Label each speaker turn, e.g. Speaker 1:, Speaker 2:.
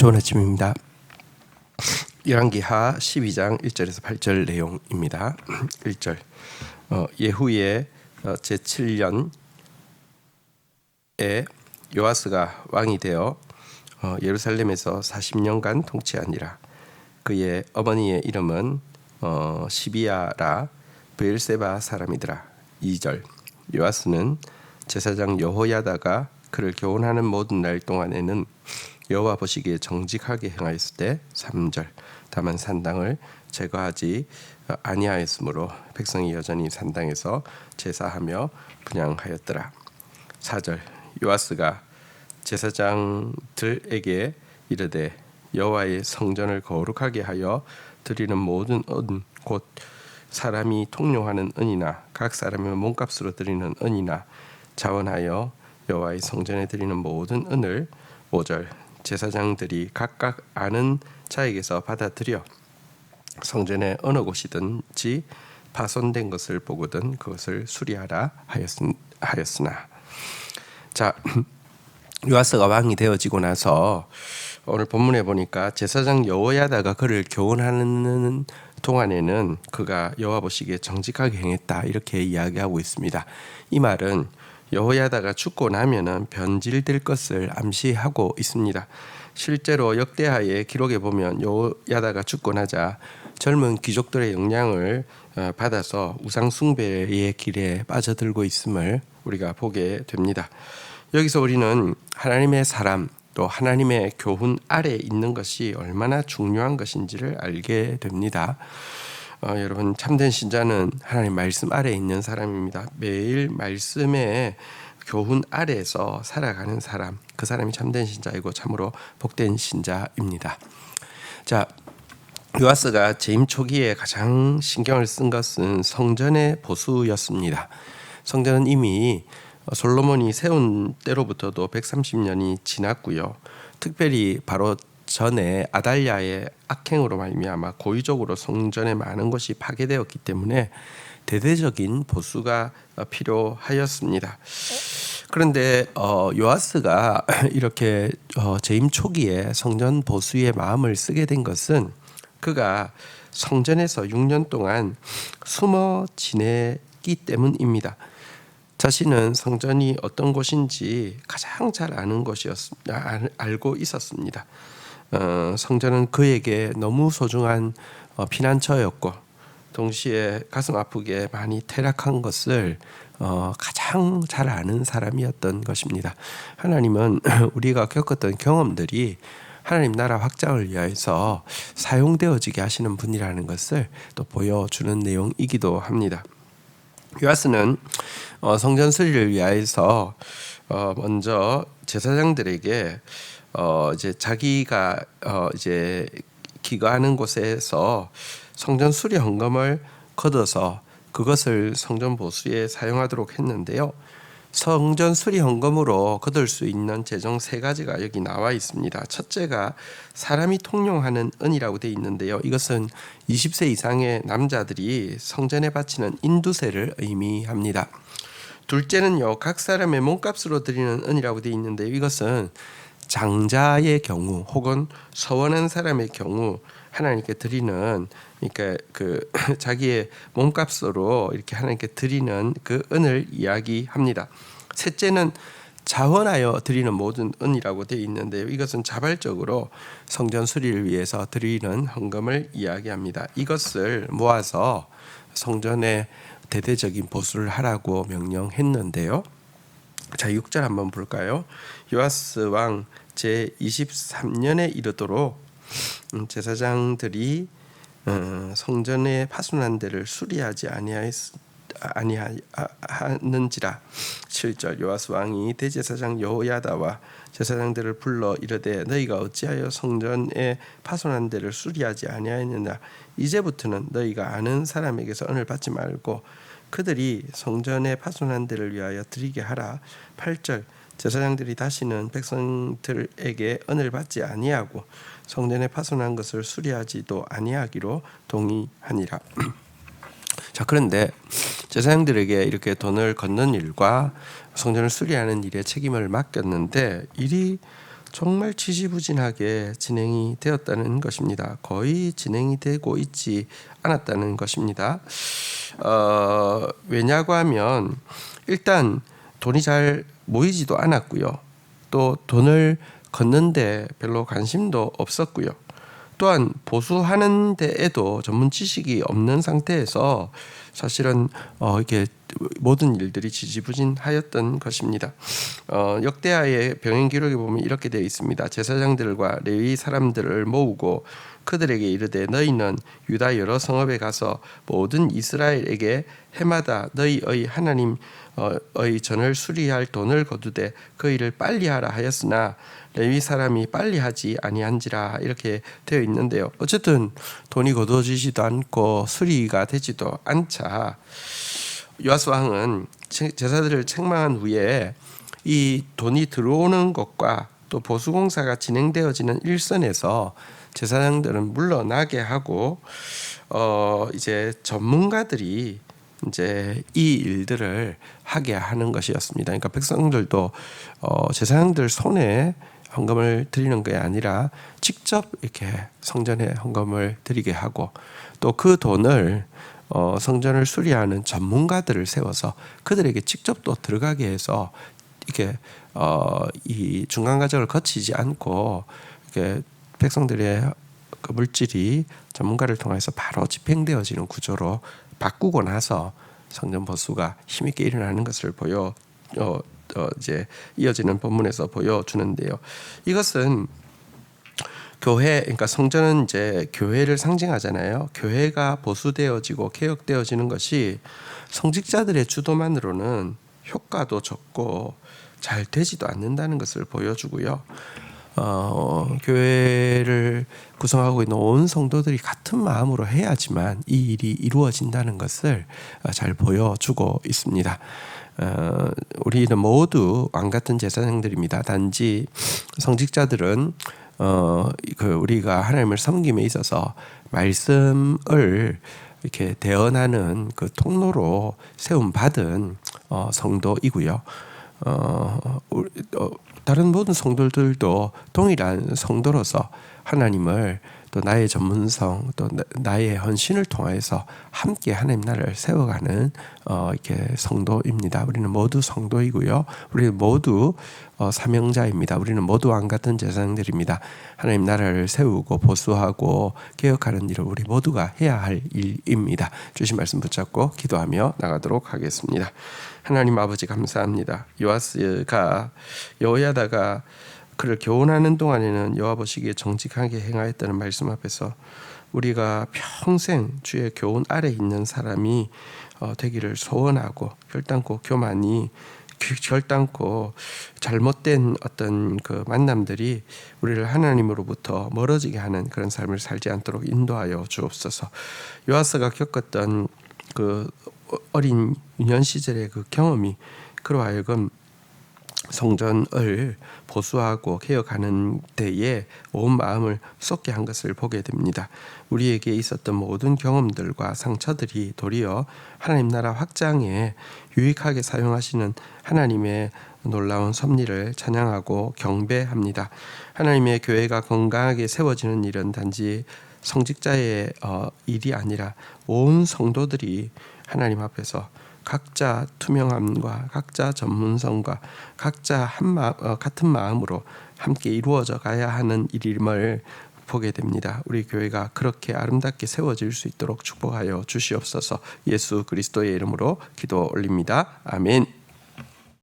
Speaker 1: 좋은 아침입니다. 열왕기하 12장 1절에서 8절 내용입니다. 1절 어, 예후의 어, 제 7년에 요아스가 왕이 되어 어, 예루살렘에서 40년간 통치하니라. 그의 어머니의 이름은 어, 시비아라 베일세바 사람이더라. 2절 요아스는 제사장 여호야다가 그를 교훈하는 모든 날 동안에는 여호와 보시기에 정직하게 행하였을 때 3절. 다만 산당을 제거하지 아니하였으므로 백성이 여전히 산당에서 제사하며 분양하였더라. 4절. 요아스가 제사장들에게 이르되 여호와의 성전을 거룩하게 하여 드리는 모든 은 곧 사람이 통용하는 은이나 각 사람의 몸값으로 드리는 은이나 자원하여 여호와의 성전에 드리는 모든 은을 5절 제사장들이 각각 아는 자에게서 받아들여 성전의 어느 곳이든지 파손된 것을 보거든 그것을 수리하라 하였으나 자 요아스가 왕이 되어지고 나서 오늘 본문에 보니까 제사장 여호야다가 그를 교훈하는 동안에는 그가 여호와 보시기에 정직하게 행했다 이렇게 이야기하고 있습니다. 이 말은 여호야다가 죽고 나면은 변질될 것을 암시하고 있습니다. 실제로 역대하의 기록에 보면 여호야다가 죽고 나자 젊은 귀족들의 영향을 어, 받아서 우상 숭배의 길에 빠져들고 있음을 우리가 보게 됩니다. 여기서 우리는 하나님의 사람 또 하나님의 교훈 아래 있는 것이 얼마나 중요한 것인지를 알게 됩니다. 어, 여러분 참된 신자는 하나님 말씀 아래 있는 사람입니다. 매일 말씀의 교훈 아래에서 살아가는 사람, 그 사람이 참된 신자이고 참으로 복된 신자입니다. 자, 요아스가 재임 초기에 가장 신경을 쓴 것은 성전의 보수였습니다. 성전은 이미 솔로몬이 세운 때로부터도 130년이 지났고요. 특별히 바로 전에 아달랴의 악행으로 말미암아 고의적으로 성전에 많은 것이 파괴되었기 때문에 대대적인 보수가 필요하였습니다. 그런데 어, 요아스가 이렇게 어, 재임 초기에 성전 보수의 마음을 쓰게 된 것은 그가 성전에서 6년 동안 숨어 지내기 때문입니다. 자신은 성전이 어떤 곳인지 가장 잘 아는 것이었 알고 있었습니다. 어, 성전은 그에게 너무 소중한 어, 피난처였고 동시에 가슴 아프게 많이 퇴락한 것을 어, 가장 잘 아는 사람이었던 것입니다. 하나님은 우리가 겪었던 경험들이 하나님 나라 확장을 위해서 사용되어지게 하시는 분이라는 것을 또 보여주는 내용이기도 합니다. 요아스는 어, 성전 수리를 위하여서 어, 먼저 제사장들에게 어, 이제 자기가 어, 이제 기거하는 곳에서 성전 수리 헌금을 걷어서 그것을 성전 보수에 사용하도록 했는데요. 성전 수리 헌금으로 거둘 수 있는 재정 세 가지가 여기 나와 있습니다. 첫째가 사람이 통용하는 은이라고 되어 있는데요. 이것은 20세 이상의 남자들이 성전에 바치는 인두세를 의미합니다. 둘째는요, 각 사람의 몸값으로 드리는 은이라고 되어 있는데 이것은 장자의 경우 혹은 서원한 사람의 경우 하나님께 드리는 그러니까 그 자기의 몸값으로 이렇게 하나님께 드리는 그 은을 이야기합니다. 셋째는 자원하여 드리는 모든 은이라고 되어 있는데요. 이것은 자발적으로 성전 수리를 위해서 드리는 헌금을 이야기합니다. 이것을 모아서 성전에 대대적인 보수를 하라고 명령했는데요. 자, 6절 한번 볼까요? 요아스 왕 제 23년에 이르도록 음, 제사장들이 어, 성전의 파손한 데를 수리하지 아니하는지라 7절 요아스 왕이 대제사장 여호야다와 제사장들을 불러 이르되 너희가 어찌하여 성전의 파손한 데를 수리하지 아니하였느냐 이제부터는 너희가 아는 사람에게서 은을 받지 말고 그들이 성전의 파손한 데를 위하여 드리게 하라 8절 제사장들이 다시는 백성들에게 은을 받지 아니하고 성전에 파손한 것을 수리하지도 아니하기로 동의하니라. 자 그런데 제사장들에게 이렇게 돈을 걷는 일과 성전을 수리하는 일에 책임을 맡겼는데 일이 정말 지지부진하게 진행이 되었다는 것입니다. 거의 진행이 되고 있지 않았다는 것입니다. 어, 왜냐고 하면 일단 돈이 잘 모이지도 않았고요. 또 돈을 걷는데 별로 관심도 없었고요. 또한 보수하는 데에도 전문 지식이 없는 상태에서 사실은 어 이게 모든 일들이 지지부진하였던 것입니다. 어 역대하의 병행 기록에 보면 이렇게 되어 있습니다. 제사장들과 레위 사람들을 모으고 그들에게 이르되 너희는 유다 여러 성읍에 가서 모든 이스라엘에게 해마다 너희의 하나님 의 전을 수리할 돈을 거두되 그 일을 빨리 하라 하였으나 레위 사람이 빨리 하지 아니한지라 이렇게 되어 있는데요. 어쨌든 돈이 거두어지지도 않고 수리가 되지도 않자 요아스 왕은 제사들을 책망한 후에 이 돈이 들어오는 것과 또 보수 공사가 진행되어지는 일선에서 제사장들은 물러나게 하고 어 이제 전문가들이 이제 이 일들을 하게 하는 것이었습니다. 그러니까 백성들도 어 제사장들 손에 헌금을 드리는 게 아니라 직접 이렇게 성전에 헌금을 드리게 하고 또 그 돈을 어 성전을 수리하는 전문가들을 세워서 그들에게 직접 또 들어가게 해서 이렇게 어 이 중간 과정을 거치지 않고 이렇게 백성들의 그 물질이 전문가를 통해서 바로 집행되어지는 구조로 바꾸고 나서 성전 보수가 힘있게 일어나는 것을 보여 어, 어, 이제 이어지는 본문에서 보여주는데요. 이것은 교회, 그러니까 성전은 이제 교회를 상징하잖아요. 교회가 보수되어지고 개혁되어지는 것이 성직자들의 주도만으로는 효과도 적고 잘 되지도 않는다는 것을 보여주고요. 어, 교회를 구성하고 있는 온 성도들이 같은 마음으로 해야지만 이 일이 이루어진다는 것을 잘 보여주고 있습니다. 어, 우리는 모두 왕 같은 제사장들입니다. 단지 성직자들은 어, 그 우리가 하나님을 섬김에 있어서 말씀을 이렇게 대언하는 그 통로로 세움 받은 어, 성도이고요. 어, 어, 다른 모든 성도들도 동일한 성도로서 하나님을 또 나의 전문성 또 나의 헌신을 통해서 함께 하나님 나라를 세워가는 어 이렇게 성도입니다. 우리는 모두 성도이고요. 우리는 모두 어 사명자입니다. 우리는 모두 왕 같은 제사장들입니다. 하나님 나라를 세우고 보수하고 개혁하는 일을 우리 모두가 해야 할 일입니다. 주신 말씀 붙잡고 기도하며 나가도록 하겠습니다. 하나님 아버지 감사합니다. 요아스가 여호야다가 그를 교훈하는 동안에는 여호와 보시기에 정직하게 행하였다는 말씀 앞에서 우리가 평생 주의 교훈 아래 있는 사람이 어, 되기를 소원하고 결단코 교만이 결단코 잘못된 어떤 그 만남들이 우리를 하나님으로부터 멀어지게 하는 그런 삶을 살지 않도록 인도하여 주옵소서. 요아스가 겪었던 그 어린 유년 시절의 그 경험이 그로 하여금 성전을 보수하고 개혁하는 데에 온 마음을 쏟게 한 것을 보게 됩니다. 우리에게 있었던 모든 경험들과 상처들이 도리어 하나님 나라 확장에 유익하게 사용하시는 하나님의 놀라운 섭리를 찬양하고 경배합니다. 하나님의 교회가 건강하게 세워지는 일은 단지 성직자의 어, 일이 아니라 온 성도들이 하나님 앞에서 각자 투명함과 각자 전문성과 각자 한 마, 어, 같은 마음으로 함께 이루어져 가야 하는 일임을 보게 됩니다. 우리 교회가 그렇게 아름답게 세워질 수 있도록 축복하여 주시옵소서. 예수 그리스도의 이름으로 기도 올립니다. 아멘.